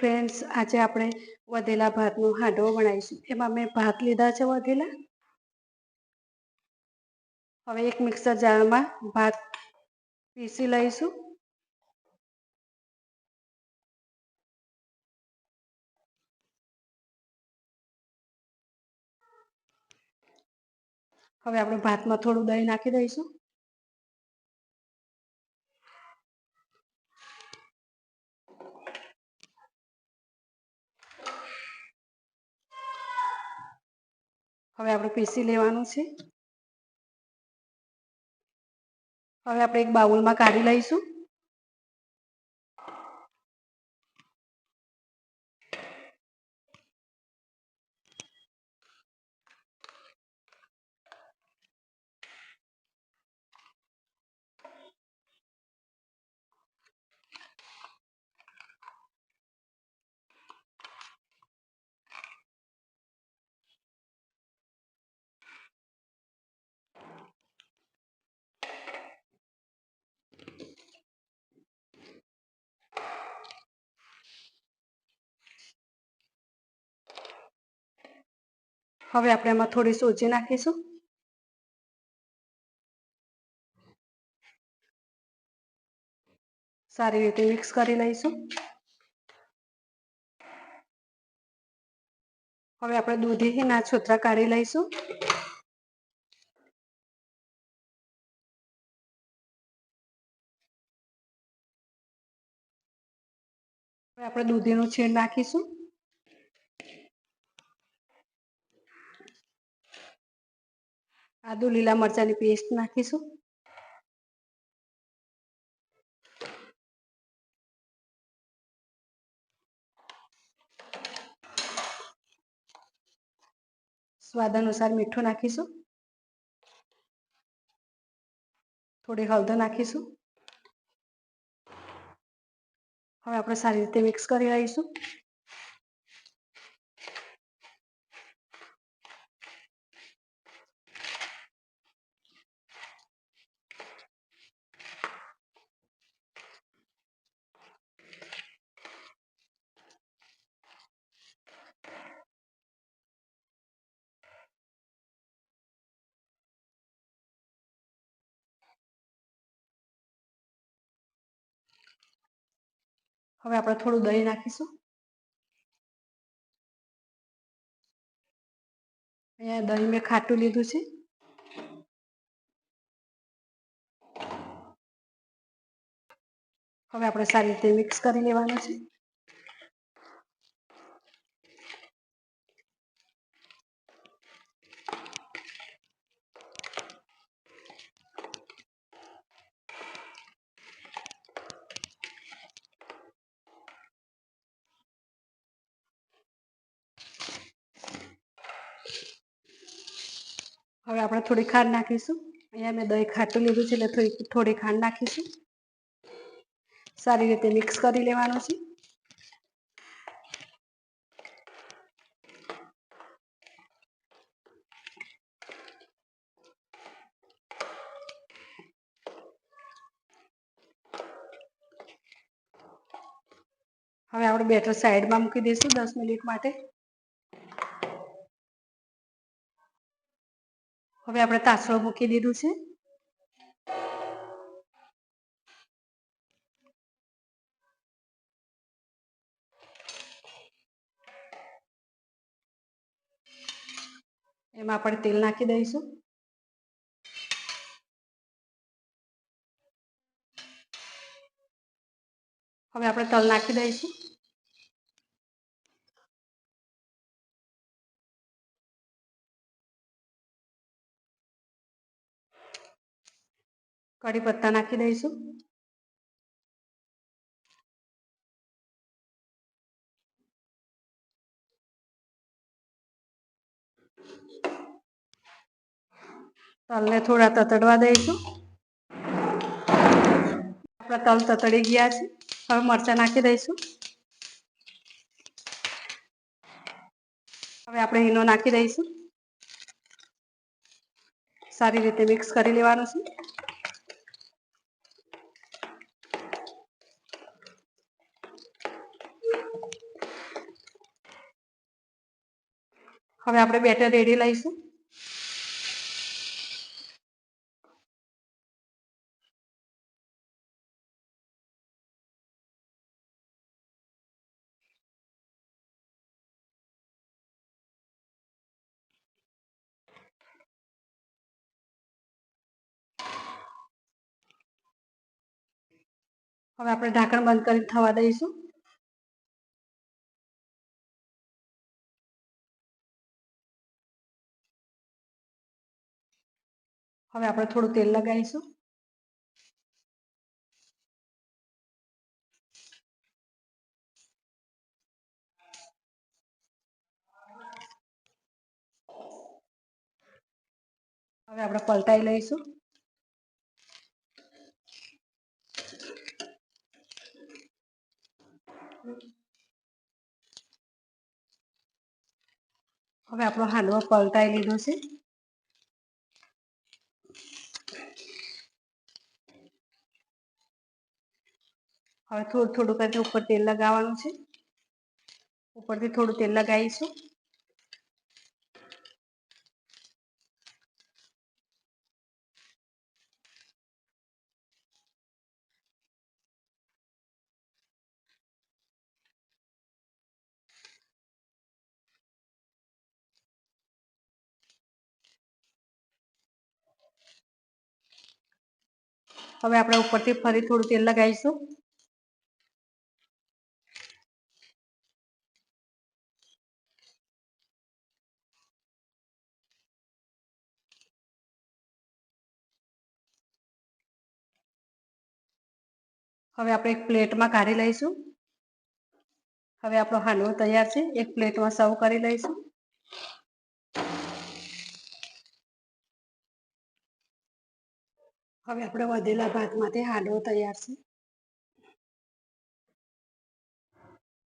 Friends આજે આપણે વધેલા ભાતનો હાંડવો બનાવીશું. એમાં મેં ભાત લીધા છે વધેલા. હવે એક મિક્સર જારમાં ભાત પીસી લઈશું. હવે આપણે ભાતમાં થોડું દહીં નાખી દઈશું. હવે આપણે પીસી લેવાનું છે. હવે આપણે એક બાઉલમાં કાઢી લઈશું. હવે આપણે એમાં થોડી સોજી નાખીશું. સારી રીતે મિક્સ કરી લઈશું. હવે આપણે દૂધીના છોતરા કાઢી લઈશું. આપણે દૂધીનું છીણ નાખીશું. આદુ લીલા મરચાંની પેસ્ટ નાખીશું સ્વાદ અનુસાર મીઠું નાખીશું થોડી હળદર નાખીશું હવે આપણે સારી રીતે મિક્સ કરી લઈશું હવે આપણે થોડું દહીં નાખીશું. અહીંયા દહીં મેં ખાટું લીધું છે. હવે આપણે સારી રીતે મિક્સ કરી લેવાનું છે. હવે આપણે થોડી ખાંડ નાખીશું. અહીંયા મેં દહીં ખાટું લીધું છે એટલે થોડી થોડી ખાંડ નાખીશું. સારી રીતે મિક્સ કરી લેવાનું છે. હવે આપણે બેટર સાઈડમાં મૂકી દઈશું દસ મિનિટ માટે. હવે આપણે તાસળો મૂકી દીધું છે. એમાં આપણે તેલ નાખી દઈશું. હવે આપણે તલ નાખી દઈશું. કઢી પત્તા નાખી દઈશું. તલને થોડા તતડવા દઈશું. આપણા તલ તતડી ગયા છે. હવે મરચાં નાખી દઈશું. હવે આપણે ઈનો નાખી દઈશું. સારી રીતે મિક્સ કરી લેવાનું છે. હવે આપણે બેટર રેડી લઈશું. હવે આપણે ઢાંકણ બંધ કરી થવા દઈશું. હવે આપણે થોડું તેલ લગાવીશું. હવે આપણે પલટાઈ લઈશું. હવે આપણો હાંડવો પલટાઈ લીધો છે. હવે થોડું થોડું કરીને ઉપર તેલ લગાવવાનું છે. ઉપરથી થોડું તેલ લગાવીશું. હવે આપણે ઉપરથી ફરી થોડું તેલ લગાવીશું. હવે આપણે એક પ્લેટમાં કાઢી લઈશું. હવે આપણો હાંડવો તૈયાર છે. એક પ્લેટમાં સર્વ કરી લઈશું. હવે આપણે વધેલા ભાતમાંથી હાંડવો તૈયાર છે.